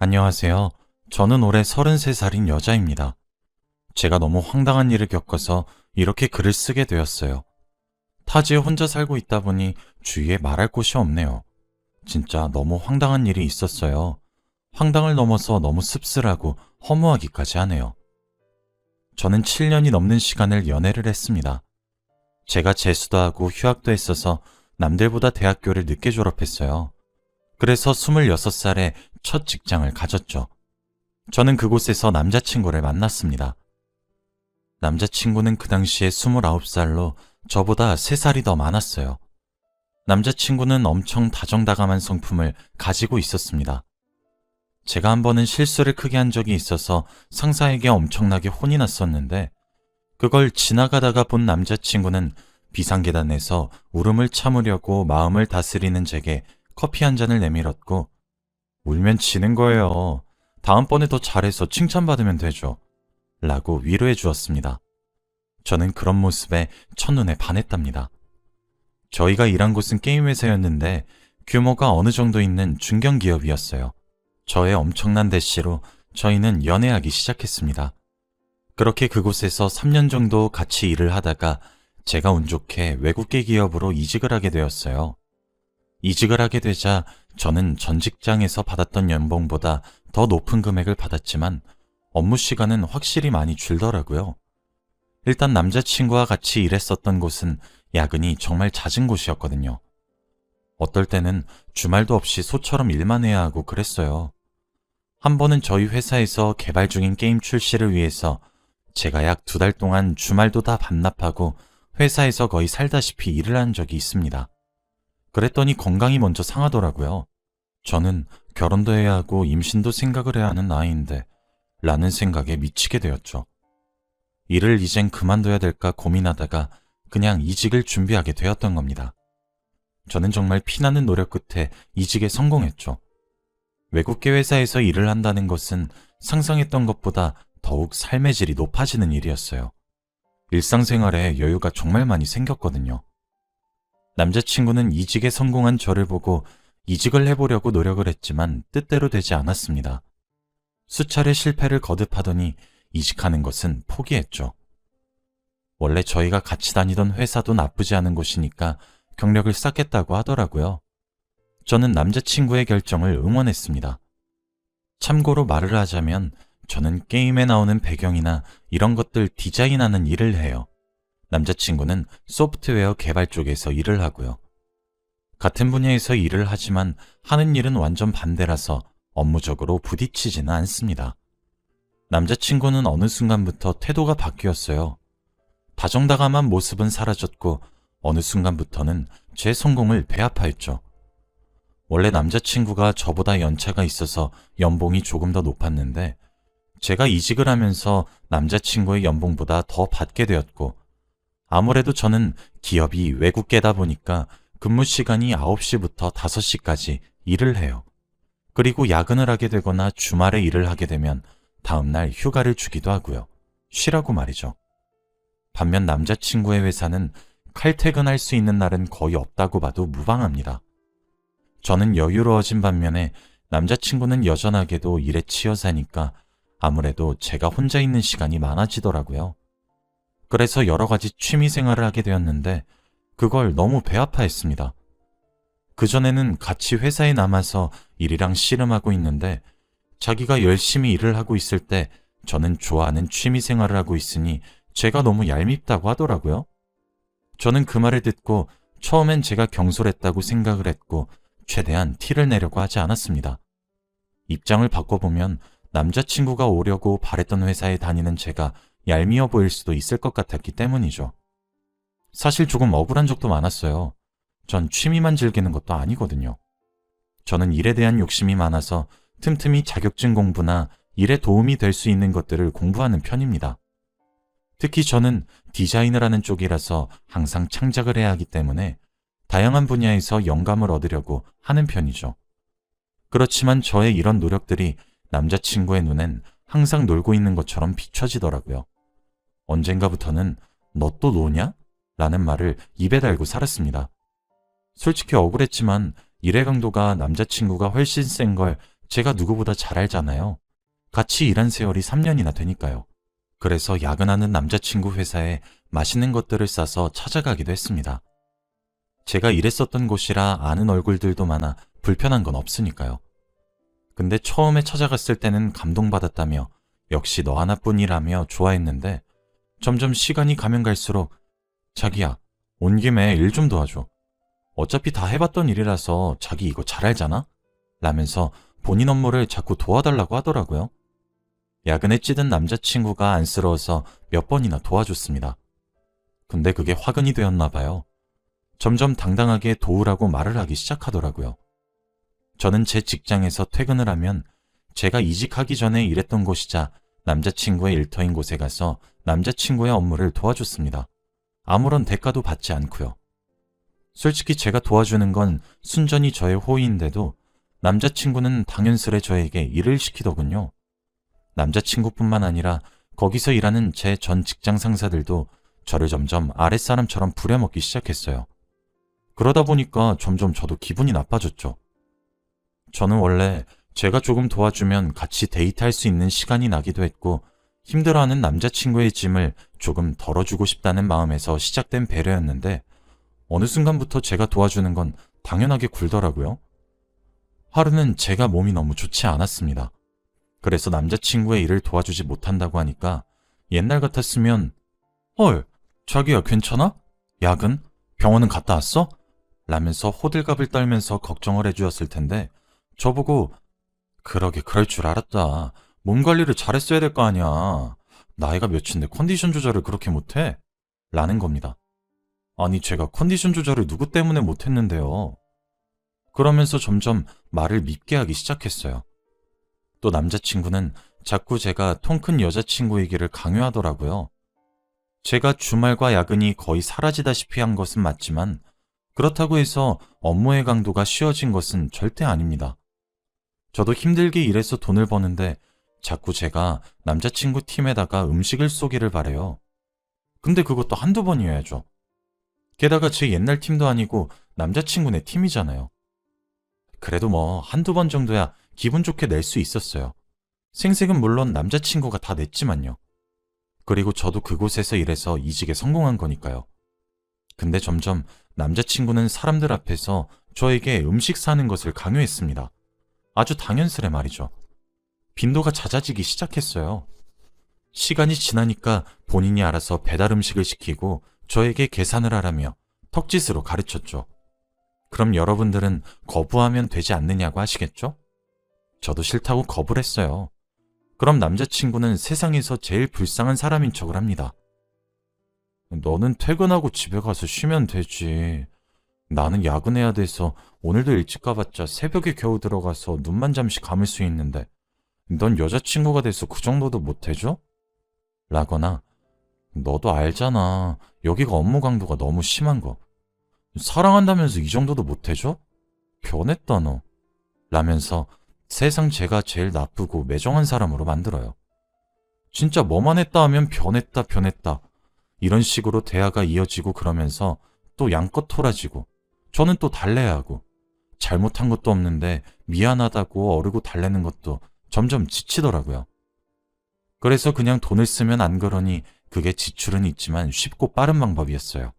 안녕하세요. 저는 올해 33살인 여자입니다. 제가 너무 황당한 일을 겪어서 이렇게 글을 쓰게 되었어요. 타지에 혼자 살고 있다 보니 주위에 말할 곳이 없네요. 진짜 너무 황당한 일이 있었어요. 황당을 넘어서 너무 씁쓸하고 허무하기까지 하네요. 저는 7년이 넘는 시간을 연애를 했습니다. 제가 재수도 하고 휴학도 했어서 남들보다 대학교를 늦게 졸업했어요. 그래서 26살에 첫 직장을 가졌죠. 저는 그곳에서 남자친구를 만났습니다. 남자친구는 그 당시에 29살로 저보다 3살이 더 많았어요. 남자친구는 엄청 다정다감한 성품을 가지고 있었습니다. 제가 한 번은 실수를 크게 한 적이 있어서 상사에게 엄청나게 혼이 났었는데 그걸 지나가다가 본 남자친구는 비상계단에서 울음을 참으려고 마음을 다스리는 제게 커피 한 잔을 내밀었고 울면 지는 거예요. 다음번에 더 잘해서 칭찬받으면 되죠. 라고 위로해 주었습니다. 저는 그런 모습에 첫눈에 반했답니다. 저희가 일한 곳은 게임 회사였는데 규모가 어느 정도 있는 중견 기업이었어요. 저의 엄청난 대시로 저희는 연애하기 시작했습니다. 그렇게 그곳에서 3년 정도 같이 일을 하다가 제가 운 좋게 외국계 기업으로 이직을 하게 되었어요. 이직을 하게 되자 저는 전 직장에서 받았던 연봉보다 더 높은 금액을 받았지만 업무 시간은 확실히 많이 줄더라고요. 일단 남자친구와 같이 일했었던 곳은 야근이 정말 잦은 곳이었거든요. 어떨 때는 주말도 없이 소처럼 일만 해야 하고 그랬어요. 한 번은 저희 회사에서 개발 중인 게임 출시를 위해서 제가 약 두 달 동안 주말도 다 반납하고 회사에서 거의 살다시피 일을 한 적이 있습니다. 그랬더니 건강이 먼저 상하더라고요. 저는 결혼도 해야 하고 임신도 생각을 해야 하는 나이인데 라는 생각에 미치게 되었죠. 일을 이젠 그만둬야 될까 고민하다가 그냥 이직을 준비하게 되었던 겁니다. 저는 정말 피나는 노력 끝에 이직에 성공했죠. 외국계 회사에서 일을 한다는 것은 상상했던 것보다 더욱 삶의 질이 높아지는 일이었어요. 일상생활에 여유가 정말 많이 생겼거든요. 남자친구는 이직에 성공한 저를 보고 이직을 해보려고 노력을 했지만 뜻대로 되지 않았습니다. 수차례 실패를 거듭하더니 이직하는 것은 포기했죠. 원래 저희가 같이 다니던 회사도 나쁘지 않은 곳이니까 경력을 쌓겠다고 하더라고요. 저는 남자친구의 결정을 응원했습니다. 참고로 말을 하자면 저는 게임에 나오는 배경이나 이런 것들 디자인하는 일을 해요. 남자친구는 소프트웨어 개발 쪽에서 일을 하고요. 같은 분야에서 일을 하지만 하는 일은 완전 반대라서 업무적으로 부딪히지는 않습니다. 남자친구는 어느 순간부터 태도가 바뀌었어요. 다정다감한 모습은 사라졌고 어느 순간부터는 제 성공을 배아파했죠. 원래 남자친구가 저보다 연차가 있어서 연봉이 조금 더 높았는데 제가 이직을 하면서 남자친구의 연봉보다 더 받게 되었고 아무래도 저는 기업이 외국계다 보니까 근무 시간이 9시부터 5시까지 일을 해요. 그리고 야근을 하게 되거나 주말에 일을 하게 되면 다음날 휴가를 주기도 하고요. 쉬라고 말이죠. 반면 남자친구의 회사는 칼퇴근할 수 있는 날은 거의 없다고 봐도 무방합니다. 저는 여유로워진 반면에 남자친구는 여전하게도 일에 치여 사니까 아무래도 제가 혼자 있는 시간이 많아지더라고요. 그래서 여러 가지 취미 생활을 하게 되었는데 그걸 너무 배 아파했습니다. 그전에는 같이 회사에 남아서 일이랑 씨름하고 있는데 자기가 열심히 일을 하고 있을 때 저는 좋아하는 취미 생활을 하고 있으니 제가 너무 얄밉다고 하더라고요. 저는 그 말을 듣고 처음엔 제가 경솔했다고 생각을 했고 최대한 티를 내려고 하지 않았습니다. 입장을 바꿔보면 남자친구가 오려고 바랬던 회사에 다니는 제가 얄미워 보일 수도 있을 것 같았기 때문이죠. 사실 조금 억울한 적도 많았어요. 전 취미만 즐기는 것도 아니거든요. 저는 일에 대한 욕심이 많아서 틈틈이 자격증 공부나 일에 도움이 될 수 있는 것들을 공부하는 편입니다. 특히 저는 디자인을 하는 쪽이라서 항상 창작을 해야 하기 때문에 다양한 분야에서 영감을 얻으려고 하는 편이죠. 그렇지만 저의 이런 노력들이 남자친구의 눈엔 항상 놀고 있는 것처럼 비춰지더라고요. 언젠가부터는 너 또 노냐? 라는 말을 입에 달고 살았습니다. 솔직히 억울했지만 일의 강도가 남자친구가 훨씬 센 걸 제가 누구보다 잘 알잖아요. 같이 일한 세월이 3년이나 되니까요. 그래서 야근하는 남자친구 회사에 맛있는 것들을 싸서 찾아가기도 했습니다. 제가 일했었던 곳이라 아는 얼굴들도 많아 불편한 건 없으니까요. 근데 처음에 찾아갔을 때는 감동받았다며 역시 너 하나뿐이라며 좋아했는데 점점 시간이 가면 갈수록 자기야, 온 김에 일 좀 도와줘. 어차피 다 해봤던 일이라서 자기 이거 잘 알잖아? 라면서 본인 업무를 자꾸 도와달라고 하더라고요. 야근에 찌든 남자친구가 안쓰러워서 몇 번이나 도와줬습니다. 근데 그게 화근이 되었나 봐요. 점점 당당하게 도우라고 말을 하기 시작하더라고요. 저는 제 직장에서 퇴근을 하면 제가 이직하기 전에 일했던 곳이자 남자친구의 일터인 곳에 가서 남자친구의 업무를 도와줬습니다. 아무런 대가도 받지 않고요. 솔직히 제가 도와주는 건 순전히 저의 호의인데도 남자친구는 당연스레 저에게 일을 시키더군요. 남자친구뿐만 아니라 거기서 일하는 제 전 직장 상사들도 저를 점점 아랫사람처럼 부려먹기 시작했어요. 그러다 보니까 점점 저도 기분이 나빠졌죠. 저는 원래 제가 조금 도와주면 같이 데이트할 수 있는 시간이 나기도 했고 힘들어하는 남자친구의 짐을 조금 덜어주고 싶다는 마음에서 시작된 배려였는데 어느 순간부터 제가 도와주는 건 당연하게 굴더라고요. 하루는 제가 몸이 너무 좋지 않았습니다. 그래서 남자친구의 일을 도와주지 못한다고 하니까 옛날 같았으면 헐, 자기야 괜찮아? 야근? 병원은 갔다 왔어? 라면서 호들갑을 떨면서 걱정을 해주었을 텐데 저보고 그러게 그럴 줄 알았다. 몸 관리를 잘했어야 될 거 아니야. 나이가 몇인데 컨디션 조절을 그렇게 못해? 라는 겁니다. 아니 제가 컨디션 조절을 누구 때문에 못했는데요. 그러면서 점점 말을 밉게 하기 시작했어요. 또 남자친구는 자꾸 제가 통 큰 여자친구이기를 강요하더라고요. 제가 주말과 야근이 거의 사라지다시피 한 것은 맞지만 그렇다고 해서 업무의 강도가 쉬워진 것은 절대 아닙니다. 저도 힘들게 일해서 돈을 버는데 자꾸 제가 남자친구 팀에다가 음식을 쏘기를 바래요. 근데 그것도 한두 번이어야죠. 게다가 제 옛날 팀도 아니고 남자친구네 팀이잖아요. 그래도 뭐 한두 번 정도야 기분 좋게 낼 수 있었어요. 생색은 물론 남자친구가 다 냈지만요. 그리고 저도 그곳에서 일해서 이직에 성공한 거니까요. 근데 점점 남자친구는 사람들 앞에서 저에게 음식 사는 것을 강요했습니다. 아주 당연스레 말이죠. 빈도가 잦아지기 시작했어요. 시간이 지나니까 본인이 알아서 배달 음식을 시키고 저에게 계산을 하라며 턱짓으로 가르쳤죠. 그럼 여러분들은 거부하면 되지 않느냐고 하시겠죠? 저도 싫다고 거부를 했어요. 그럼 남자친구는 세상에서 제일 불쌍한 사람인 척을 합니다. 너는 퇴근하고 집에 가서 쉬면 되지. 나는 야근해야 돼서 오늘도 일찍 가봤자 새벽에 겨우 들어가서 눈만 잠시 감을 수 있는데 넌 여자친구가 돼서 그 정도도 못해줘? 라거나 너도 알잖아. 여기가 업무 강도가 너무 심한 거. 사랑한다면서 이 정도도 못해줘? 변했다 너. 라면서 세상 제가 제일 나쁘고 매정한 사람으로 만들어요. 진짜 뭐만 했다 하면 변했다 변했다. 이런 식으로 대화가 이어지고 그러면서 또 양껏 토라지고 저는 또 달래야 하고 잘못한 것도 없는데 미안하다고 어르고 달래는 것도 점점 지치더라고요. 그래서 그냥 돈을 쓰면 안 그러니 그게 지출은 있지만 쉽고 빠른 방법이었어요.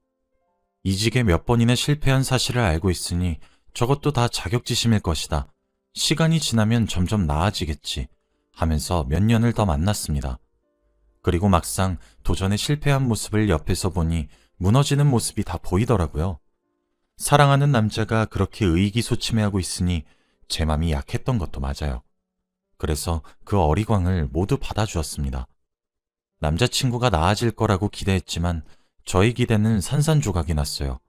이직에 몇 번이나 실패한 사실을 알고 있으니 저것도 다 자격지심일 것이다. 시간이 지나면 점점 나아지겠지 하면서 몇 년을 더 만났습니다. 그리고 막상 도전에 실패한 모습을 옆에서 보니 무너지는 모습이 다 보이더라고요. 사랑하는 남자가 그렇게 의기소침해하고 있으니 제 맘이 약했던 것도 맞아요. 그래서 그 어리광을 모두 받아주었습니다. 남자친구가 나아질 거라고 기대했지만 저의 기대는 산산조각이 났어요.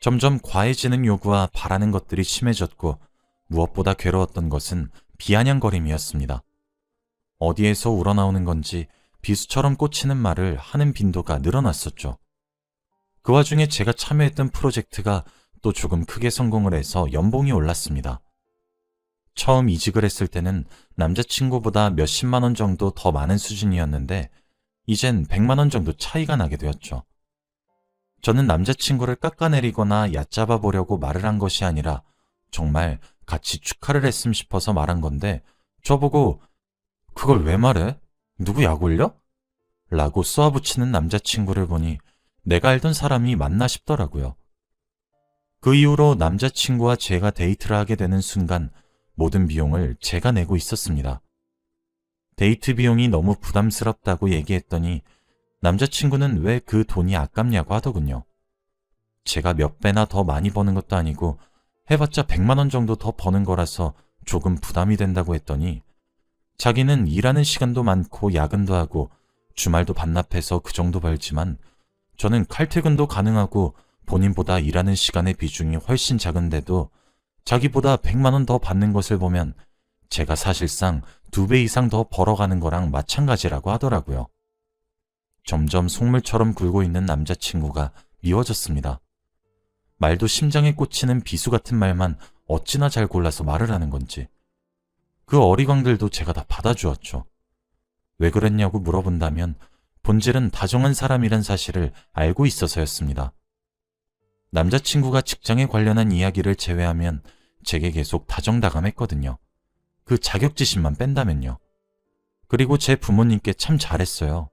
점점 과해지는 요구와 바라는 것들이 심해졌고 무엇보다 괴로웠던 것은 비아냥거림이었습니다. 어디에서 우러나오는 건지 비수처럼 꽂히는 말을 하는 빈도가 늘어났었죠. 그 와중에 제가 참여했던 프로젝트가 또 조금 크게 성공을 해서 연봉이 올랐습니다. 처음 이직을 했을 때는 남자친구보다 몇십만 원 정도 더 많은 수준이었는데 이젠 백만 원 정도 차이가 나게 되었죠. 저는 남자친구를 깎아내리거나 얕잡아 보려고 말을 한 것이 아니라 정말 같이 축하를 했음 싶어서 말한 건데 저보고 그걸 왜 말해? 누구 약 올려? 라고 쏘아붙이는 남자친구를 보니 내가 알던 사람이 맞나 싶더라고요. 그 이후로 남자친구와 제가 데이트를 하게 되는 순간 모든 비용을 제가 내고 있었습니다. 데이트 비용이 너무 부담스럽다고 얘기했더니 남자친구는 왜 그 돈이 아깝냐고 하더군요. 제가 몇 배나 더 많이 버는 것도 아니고 해봤자 100만 원 정도 더 버는 거라서 조금 부담이 된다고 했더니 자기는 일하는 시간도 많고 야근도 하고 주말도 반납해서 그 정도 벌지만 저는 칼퇴근도 가능하고 본인보다 일하는 시간의 비중이 훨씬 작은데도 자기보다 100만 원 더 받는 것을 보면 제가 사실상 두 배 이상 더 벌어가는 거랑 마찬가지라고 하더라고요. 점점 속물처럼 굴고 있는 남자친구가 미워졌습니다. 말도 심장에 꽂히는 비수 같은 말만 어찌나 잘 골라서 말을 하는 건지. 그 어리광들도 제가 다 받아주었죠. 왜 그랬냐고 물어본다면 본질은 다정한 사람이란 사실을 알고 있어서였습니다. 남자친구가 직장에 관련한 이야기를 제외하면 제게 계속 다정다감했거든요. 그 자격지심만 뺀다면요. 그리고 제 부모님께 참 잘했어요.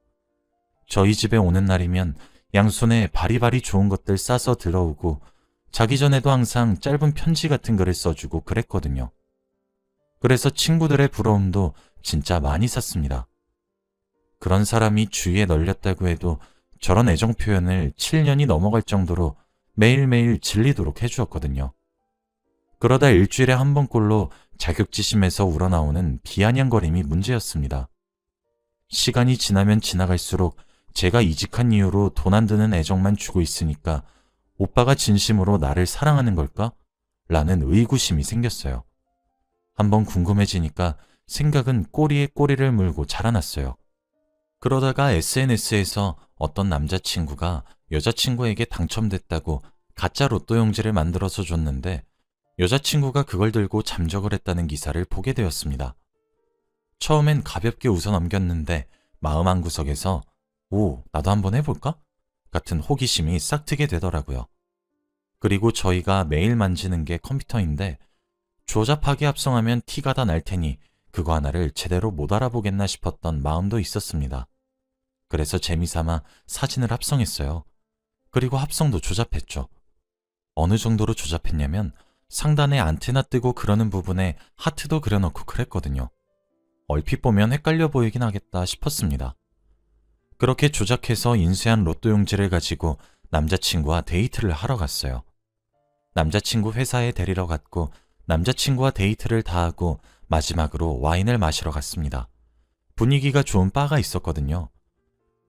저희 집에 오는 날이면 양손에 바리바리 좋은 것들 싸서 들어오고 자기 전에도 항상 짧은 편지 같은 글을 써주고 그랬거든요. 그래서 친구들의 부러움도 진짜 많이 샀습니다. 그런 사람이 주위에 널렸다고 해도 저런 애정 표현을 7년이 넘어갈 정도로 매일매일 질리도록 해주었거든요. 그러다 일주일에 한 번꼴로 자격지심에서 우러나오는 비아냥거림이 문제였습니다. 시간이 지나면 지나갈수록 제가 이직한 이후로 돈 안 드는 애정만 주고 있으니까 오빠가 진심으로 나를 사랑하는 걸까? 라는 의구심이 생겼어요. 한번 궁금해지니까 생각은 꼬리에 꼬리를 물고 자라났어요. 그러다가 SNS에서 어떤 남자친구가 여자친구에게 당첨됐다고 가짜 로또 용지를 만들어서 줬는데 여자친구가 그걸 들고 잠적을 했다는 기사를 보게 되었습니다. 처음엔 가볍게 웃어 넘겼는데 마음 한구석에서 오, 나도 한번 해볼까? 같은 호기심이 싹트게 되더라고요. 그리고 저희가 매일 만지는 게 컴퓨터인데 조잡하게 합성하면 티가 다 날 테니 그거 하나를 제대로 못 알아보겠나 싶었던 마음도 있었습니다. 그래서 재미삼아 사진을 합성했어요. 그리고 합성도 조잡했죠. 어느 정도로 조잡했냐면 상단에 안테나 뜨고 그러는 부분에 하트도 그려놓고 그랬거든요. 얼핏 보면 헷갈려 보이긴 하겠다 싶었습니다. 그렇게 조작해서 인쇄한 로또 용지를 가지고 남자친구와 데이트를 하러 갔어요. 남자친구 회사에 데리러 갔고 남자친구와 데이트를 다 하고 마지막으로 와인을 마시러 갔습니다. 분위기가 좋은 바가 있었거든요.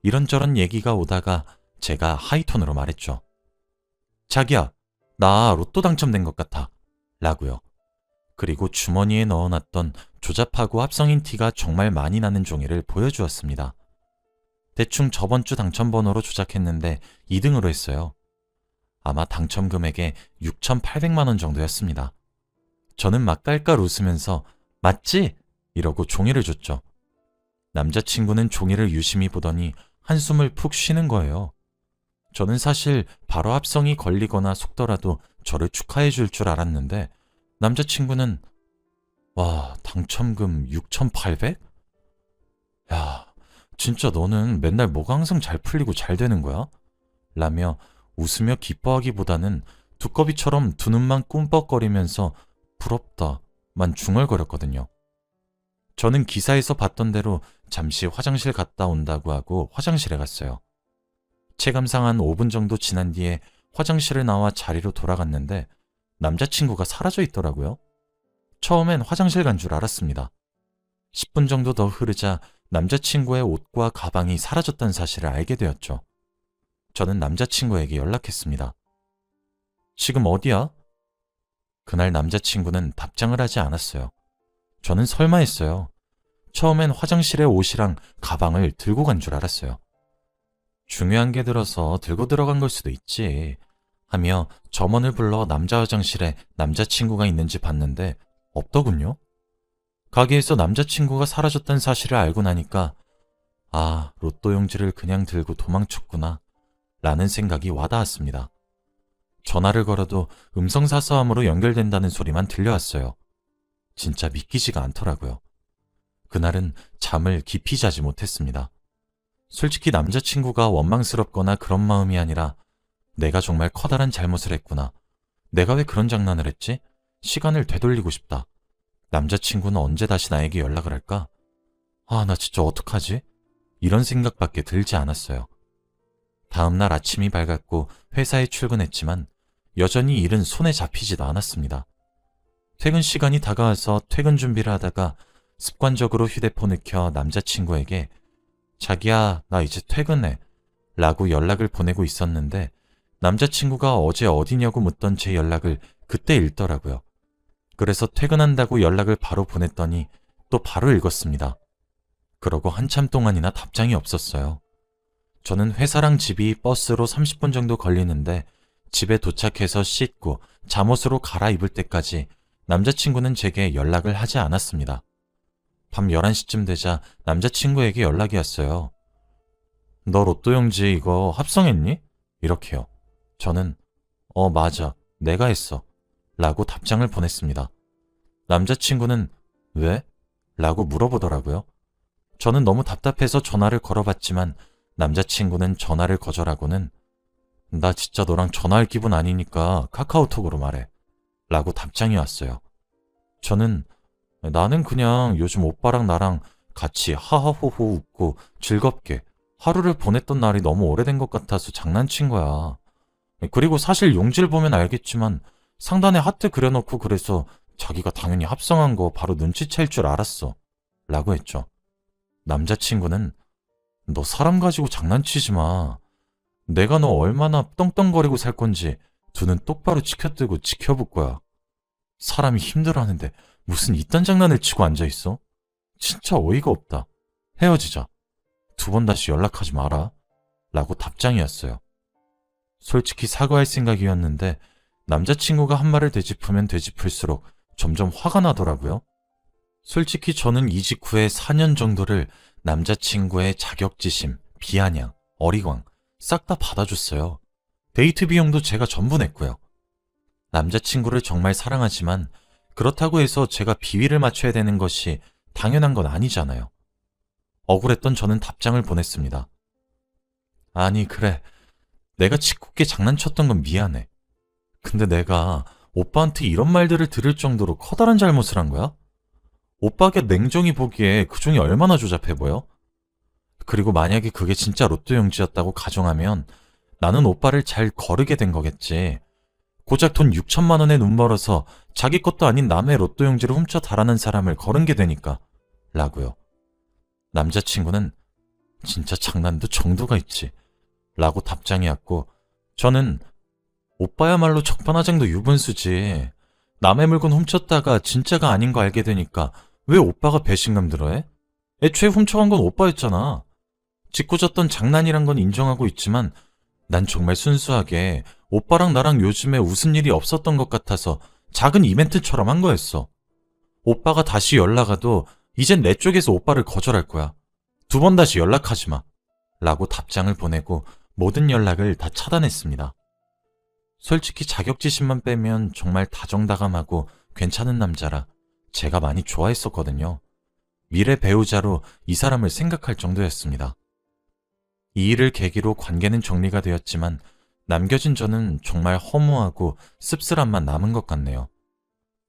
이런저런 얘기가 오다가 제가 하이톤으로 말했죠. 자기야, 나 로또 당첨된 것 같아. 라고요. 그리고 주머니에 넣어놨던 조잡하고 합성인 티가 정말 많이 나는 종이를 보여주었습니다. 대충 저번 주 당첨 번호로 조작했는데 2등으로 했어요. 아마 당첨 금액의 6,800만 원 정도였습니다. 저는 막 깔깔 웃으면서 맞지? 이러고 종이를 줬죠. 남자친구는 종이를 유심히 보더니 한숨을 푹 쉬는 거예요. 저는 사실 바로 합성이 걸리거나 속더라도 저를 축하해 줄 줄 알았는데 남자친구는 와, 당첨금 6,800? 야, 진짜 너는 맨날 뭐가 항상 잘 풀리고 잘 되는 거야? 라며 웃으며 기뻐하기보다는 두꺼비처럼 두 눈만 꿈뻑거리면서 부럽다 만 중얼거렸거든요. 저는 기사에서 봤던 대로 잠시 화장실 갔다 온다고 하고 화장실에 갔어요. 체감상 한 5분 정도 지난 뒤에 화장실을 나와 자리로 돌아갔는데 남자친구가 사라져 있더라고요. 처음엔 화장실 간 줄 알았습니다. 10분 정도 더 흐르자 남자친구의 옷과 가방이 사라졌다는 사실을 알게 되었죠. 저는 남자친구에게 연락했습니다. 지금 어디야? 그날 남자친구는 답장을 하지 않았어요. 저는 설마 했어요. 처음엔 화장실에 옷이랑 가방을 들고 간 줄 알았어요. 중요한 게 들어서 들고 들어간 걸 수도 있지. 하며 점원을 불러 남자 화장실에 남자친구가 있는지 봤는데 없더군요. 가게에서 남자친구가 사라졌다는 사실을 알고 나니까 아, 로또 용지를 그냥 들고 도망쳤구나. 라는 생각이 와닿았습니다. 전화를 걸어도 음성 사서함으로 연결된다는 소리만 들려왔어요. 진짜 믿기지가 않더라고요. 그날은 잠을 깊이 자지 못했습니다. 솔직히 남자친구가 원망스럽거나 그런 마음이 아니라 내가 정말 커다란 잘못을 했구나. 내가 왜 그런 장난을 했지? 시간을 되돌리고 싶다. 남자친구는 언제 다시 나에게 연락을 할까? 아, 나 진짜 어떡하지? 이런 생각밖에 들지 않았어요. 다음날 아침이 밝았고 회사에 출근했지만 여전히 일은 손에 잡히지도 않았습니다. 퇴근 시간이 다가와서 퇴근 준비를 하다가 습관적으로 휴대폰을 켜 남자친구에게 자기야, 나 이제 퇴근해. 라고 연락을 보내고 있었는데 남자친구가 어제 어디냐고 묻던 제 연락을 그때 읽더라고요. 그래서 퇴근한다고 연락을 바로 보냈더니 또 바로 읽었습니다. 그러고 한참 동안이나 답장이 없었어요. 저는 회사랑 집이 버스로 30분 정도 걸리는데 집에 도착해서 씻고 잠옷으로 갈아입을 때까지 남자친구는 제게 연락을 하지 않았습니다. 밤 11시쯤 되자 남자친구에게 연락이 왔어요. 너 로또 용지 이거 합성했니? 이렇게요. 저는 어 맞아 내가 했어 라고 답장을 보냈습니다. 남자친구는 왜? 라고 물어보더라고요. 저는 너무 답답해서 전화를 걸어봤지만 남자친구는 전화를 거절하고는 나 진짜 너랑 전화할 기분 아니니까 카카오톡으로 말해. 라고 답장이 왔어요. 저는 나는 그냥 요즘 오빠랑 나랑 같이 하하호호 웃고 즐겁게 하루를 보냈던 날이 너무 오래된 것 같아서 장난친 거야. 그리고 사실 용지를 보면 알겠지만 상단에 하트 그려놓고 그래서 자기가 당연히 합성한 거 바로 눈치챌 줄 알았어. 라고 했죠. 남자친구는 너 사람 가지고 장난치지 마. 내가 너 얼마나 떵떵거리고 살 건지 두 눈 똑바로 치켜뜨고 지켜볼 거야. 사람이 힘들어하는데 무슨 이딴 장난을 치고 앉아있어? 진짜 어이가 없다. 헤어지자. 두 번 다시 연락하지 마라. 라고 답장이었어요. 솔직히 사과할 생각이었는데 남자친구가 한 말을 되짚으면 되짚을수록 점점 화가 나더라고요. 솔직히 저는 이직 후에 4년 정도를 남자친구의 자격지심, 비아냥, 어리광 싹 다 받아줬어요. 데이트 비용도 제가 전부 냈고요. 남자친구를 정말 사랑하지만 그렇다고 해서 제가 비위를 맞춰야 되는 것이 당연한 건 아니잖아요. 억울했던 저는 답장을 보냈습니다. 아니, 그래. 내가 짓궂게 장난쳤던 건 미안해. 근데 내가 오빠한테 이런 말들을 들을 정도로 커다란 잘못을 한 거야? 오빠가 냉정히 보기에 그 종이 얼마나 조잡해 보여? 그리고 만약에 그게 진짜 로또 용지였다고 가정하면 나는 오빠를 잘 거르게 된 거겠지. 고작 돈 6천만 원에 눈 멀어서 자기 것도 아닌 남의 로또 용지를 훔쳐 달아난 사람을 거른 게 되니까. 라고요. 남자친구는 진짜 장난도 정도가 있지. 라고 답장이 왔고, 저는 오빠야말로 적반하장도 유분수지. 남의 물건 훔쳤다가 진짜가 아닌 거 알게 되니까 왜 오빠가 배신감 들어해? 애초에 훔쳐간 건 오빠였잖아. 짓궂었던 장난이란 건 인정하고 있지만 난 정말 순수하게 오빠랑 나랑 요즘에 웃은 일이 없었던 것 같아서 작은 이벤트처럼 한 거였어. 오빠가 다시 연락 와도 이젠 내 쪽에서 오빠를 거절할 거야. 두 번 다시 연락하지 마. 라고 답장을 보내고 모든 연락을 다 차단했습니다. 솔직히 자격지심만 빼면 정말 다정다감하고 괜찮은 남자라 제가 많이 좋아했었거든요. 미래 배우자로 이 사람을 생각할 정도였습니다. 이 일을 계기로 관계는 정리가 되었지만 남겨진 저는 정말 허무하고 씁쓸함만 남은 것 같네요.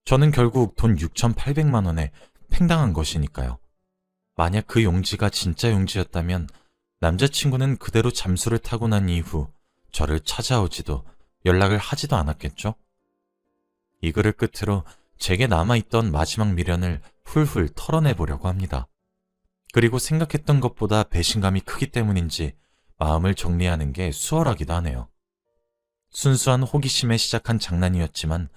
저는 결국 돈 6,800만 원에 팽당한 것이니까요. 만약 그 용지가 진짜 용지였다면 남자친구는 그대로 잠수를 타고 난 이후 저를 찾아오지도 연락을 하지도 않았겠죠? 이 글을 끝으로 제게 남아있던 마지막 미련을 훌훌 털어내보려고 합니다. 그리고 생각했던 것보다 배신감이 크기 때문인지 마음을 정리하는 게 수월하기도 하네요. 순수한 호기심에 시작한 장난이었지만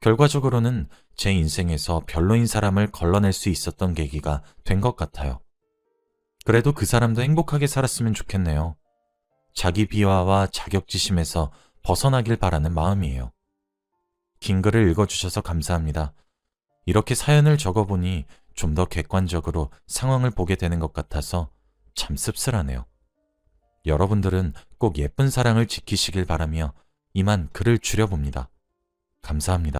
결과적으로는 제 인생에서 별로인 사람을 걸러낼 수 있었던 계기가 된 것 같아요. 그래도 그 사람도 행복하게 살았으면 좋겠네요. 자기 비하와 자격지심에서 벗어나길 바라는 마음이에요. 긴 글을 읽어주셔서 감사합니다. 이렇게 사연을 적어보니 좀 더 객관적으로 상황을 보게 되는 것 같아서 참 씁쓸하네요. 여러분들은 꼭 예쁜 사랑을 지키시길 바라며 이만 글을 줄여봅니다. 감사합니다.